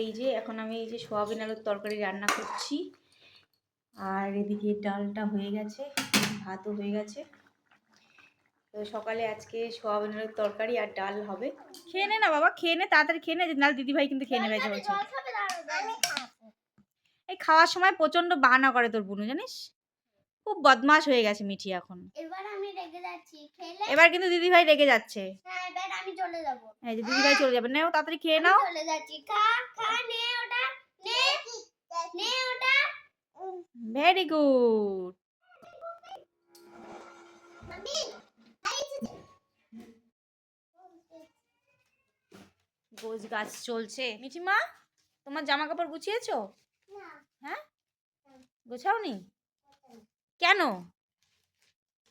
এই যে এখন আমি এই যে সোয়াবিন আলুর তরকারি রান্না করছি। আর এদিকে ডালটা হয়ে গেছে ভাতও হয়ে গেছে। তো সকালে আজকে সোয়াবিন আলুর তরকারি আর ডাল হবে। খেয়ে নে না বাবা খেয়ে নে তাড়াতাড়ি খেয়ে নে। নাহলে দিদিভাই কিন্তু খেয়ে নেবে বলছে। এই খাওয়ার সময় প্রচণ্ড বাহানা করে তোর বুনু জানিস? খুব বদমাশ হয়ে গেছে মিঠি এখন। এবার আমি রেগে যাচ্ছি খেলে? এবার কিন্তু দিদিভাই রেগে যাচ্ছে। হ্যাঁ এবার আমি চলে যাব। এই যে দিদিভাই চলে যাবে নেও তাড়াতাড়ি খেয়ে নাও। চলে যাচ্ছি খা খা নে ওটা নে নে ওটা। ভেরি গুড আমি গোছ চলছে। মিঠিমা তোমার জামা কাপড় গুছিয়েছো? না। হ্যাঁ? গোছাওনি? কেন?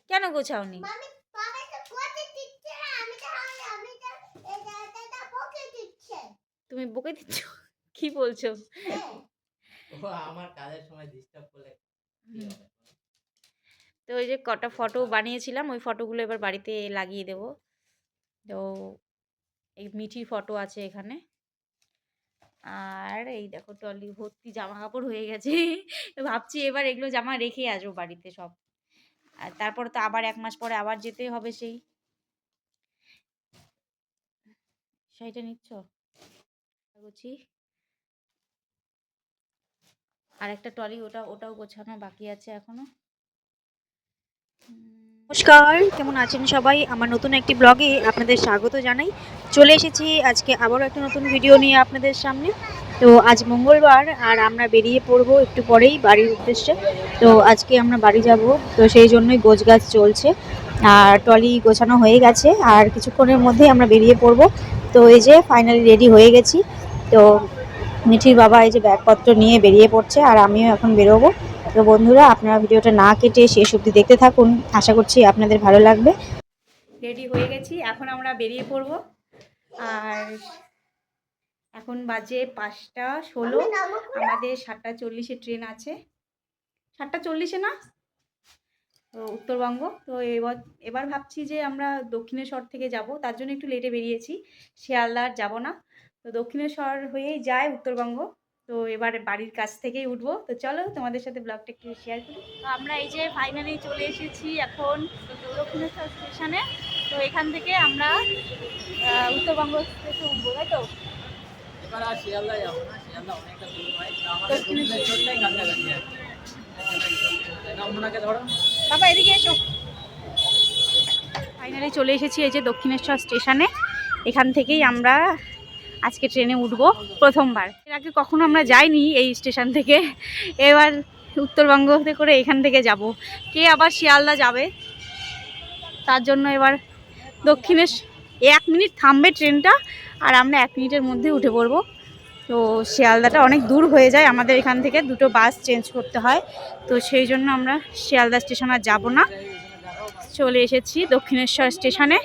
কেন গোছাওনি? মামি বাবা তো কোতে দিচ্ছে না আমি তো আমি আমি তো এই জায়গাটা বকে দিচ্ছে। তুমি বকে দিচ্ছ? কি বলছো? হ্যাঁ। আমার কাজের সময় ডিস্টার্ব করলে? তো ওই যে কটা ফটো বানিয়েছিলাম ওই ফটোগুলো এবার বাড়িতে লাগিয়ে দেব। তো এই মিঠির ফটো আছে এখানে। আর এই দেখো টলি ভর্তি জামা কাপড় হয়ে গেছে। ভাবছি এবার এগুলো জামা রেখে আসব বাড়িতে সব। আর তারপর তো আবার এক মাস পরে আবার যেতে হবে সেই। সেইটা নিচ্ছ? গুছি আর একটা টলি ওটা, ওটাও গোছানো বাকি আছে এখনও। নমস্কার, কেমন আছেন সবাই? আমার নতুন একটি ব্লগে আপনাদের স্বাগত জানাই। চলে এসেছি আজকে আবারও একটা নতুন ভিডিও নিয়ে আপনাদের সামনে। তো আজ মঙ্গলবার আর আমরা বেরিয়ে পড়ব একটু পরেই বাড়ির উদ্দেশ্যে। তো আজকে আমরা বাড়ি যাব, তো সেই জন্যই গোছ গাছ চলছে। আর টলি গোছানো হয়ে গেছে, আর কিছুক্ষণের মধ্যেই আমরা বেরিয়ে পড়ব। তো এই যে ফাইনালি রেডি হয়ে গেছি। তো মিঠির বাবা এই যে ব্যাগপত্র নিয়ে বেরিয়ে পড়ছে, আর আমিও এখন বেরোবো। তো বন্ধুরা আপনারা ভিডিওটা না কেটে শেষ অবধি দেখতে থাকুন। আশা করছি আপনাদের ভালো লাগবে। রেডি হয়ে গেছি এখন আমরা বেরিয়ে পড়ব। আর এখন বাজে পাঁচটা ষোলো। আমাদের সাতটা চল্লিশে ট্রেন আছে। সাতটা চল্লিশে না? তো উত্তরবঙ্গ। তো এবার এবার ভাবছি যে আমরা দক্ষিণেশ্বর থেকে যাব। তার জন্য একটু লেটে বেরিয়েছি। শিয়ালদার যাব না। তো দক্ষিণেশ্বর হয়েই যায় উত্তরবঙ্গ। তো এবার বাড়ির কাছ থেকেই উঠবো। তো চলো তোমাদের সাথে ব্লগটা একটু শেয়ার করি। তো আমরা এই যে ফাইনালি চলে এসেছি এখন দক্ষিণেশ্বর স্টেশনে তো এখান থেকে আমরা উত্তরবঙ্গ এক্সপ্রেসে উঠবো তাই তো? হয়। বাবা এদিকে এসো। ফাইনালি চলে এসেছি এই যে দক্ষিণেশ্বর স্টেশনে এখান থেকেই আমরা আজকে ট্রেনে উঠবো প্রথমবার। এর আগে কখনো আমরা যাইনি এই স্টেশন থেকে। এবার উত্তরবঙ্গতে করে এখান থেকে যাব। কে আবার শিয়ালদা যাবে? তার জন্য এবার দক্ষিণেশ এক মিনিট থামবে ট্রেনটা আর আমরা এক মিনিটের মধ্যে উঠে পড়ব। তো শিয়ালদাটা অনেক দূর হয়ে যায় আমাদের এখান থেকে। দুটো বাস চেঞ্জ করতে হয়। তো সেই জন্য আমরা শিয়ালদা স্টেশন আর যাব না। চলে এসেছি দক্ষিণেশ্বর স্টেশনে।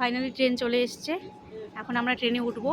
ফাইনালি ট্রেন চলে এসছে। এখন আমরা ট্রেনে উঠবো।